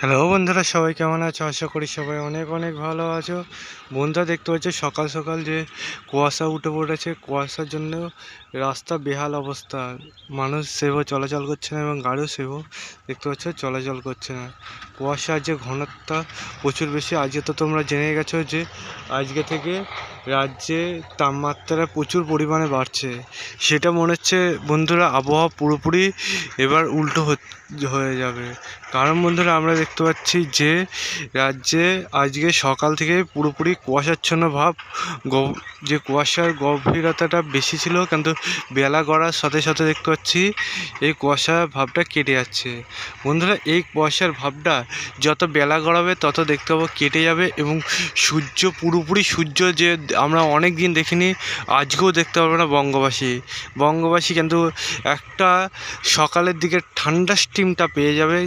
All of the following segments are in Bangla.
হ্যালো বন্ধুরা, সবাই কেমন আছো? আশা করি সবাই অনেক অনেক ভালো আছো। বন্ধুরা, দেখতে পাচ্ছ সকাল সকাল যে কুয়াশা উঠে পড়েছে, কুয়াশার জন্য রাস্তা বেহাল অবস্থা। মানুষ সেভাবে চলাচল করছে না এবং গাড়িও সেভাবে দেখতে পাচ্ছ চলাচল করছে না। কুয়াশার যে ঘনত্ব প্রচুর বেশি। আজকে তো তোমরা জেনে গেছো যে আজকে থেকে রাজ্যে তাপমাত্রা প্রচুর পরিমাণে বাড়ছে। সেটা মনে হচ্ছে, বন্ধুরা, আবহাওয়া পুরোপুরি এবার উল্টো হয়ে যাবে। কারণ বন্ধুরা, আমরা দেখতে পাচ্ছি যে রাজ্যে আজকে সকাল থেকে পুরোপুরি কুয়াশাচ্ছন্ন ভাব। যে কুয়াশার গভীরতাটা বেশি ছিল, কিন্তু বেলা গড়ার সাথে সাথে দেখতে পাচ্ছি এই কুয়াশার ভাবটা কেটে যাচ্ছে। বন্ধুরা, এই কুয়াশার ভাবটা যত বেলা গড়াবে, তত দেখতে পাবো কেটে যাবে এবং সূর্য পুরোপুরি সূর্য যে আমরা অনেক দিন দেখিনি, আজকেও দেখতে পারব না বঙ্গবাসী। বঙ্গবাসী কিন্তু একটা সকালের দিকে ঠান্ডা স্টিমটা পেয়ে যাবে,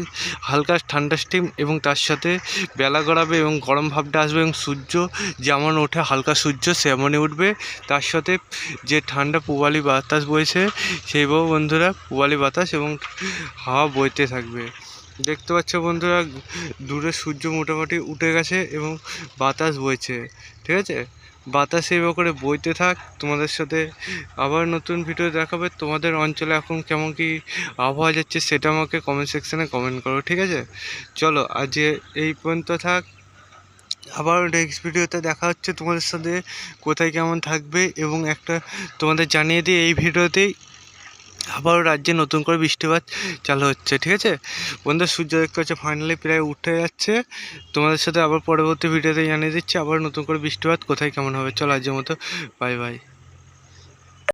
হালকা ঠান্ডা এবং তার সাথে বেলা গড়াবে এবং গরম ভাবটা আসবে এবং সূর্য যেমন ওঠে, হালকা সূর্য সেমনই উঠবে। তার সাথে যে ঠান্ডা পূবালি বাতাস বইছে সেইভাবে বন্ধুরা পূবালি বাতাস এবং হাওয়া বইতে থাকবে। দেখতে পাচ্ছ বন্ধুরা, দূরে সূর্য মোটামুটি উঠে গেছে এবং বাতাস বইছে, ঠিক আছে? বাতাস করে বইতে থাক। তোমাদের সাথে আবার নতুন ভিডিও দেখাবে। তোমাদের অঞ্চলে এখন কেমন কি আবহাওয়া যাচ্ছে সেটা আমাকে কমেন্ট সেকশানে কমেন্ট করো, ঠিক আছে? চলো, আজ এই পর্যন্ত থাক। আবার নেক্সট ভিডিওতে দেখা হচ্ছে তোমাদের সাথে, কোথায় কেমন থাকবে এবং একটা তোমাদের জানিয়ে দিই এই ভিডিওতেই আবার রাজ্যে নতুন করে বৃষ্টিপাত চালু হচ্ছে, ঠিক আছে? বন্ধু সূর্য দেখতে হচ্ছে ফাইনালি প্রায় উঠে যাচ্ছে। তোমাদের সাথে আবার পরবর্তী ভিডিওতে জানিয়ে দিচ্ছি আবার নতুন করে বৃষ্টিপাত কোথায় কেমন হবে। চলো আজকের মতো বাই বাই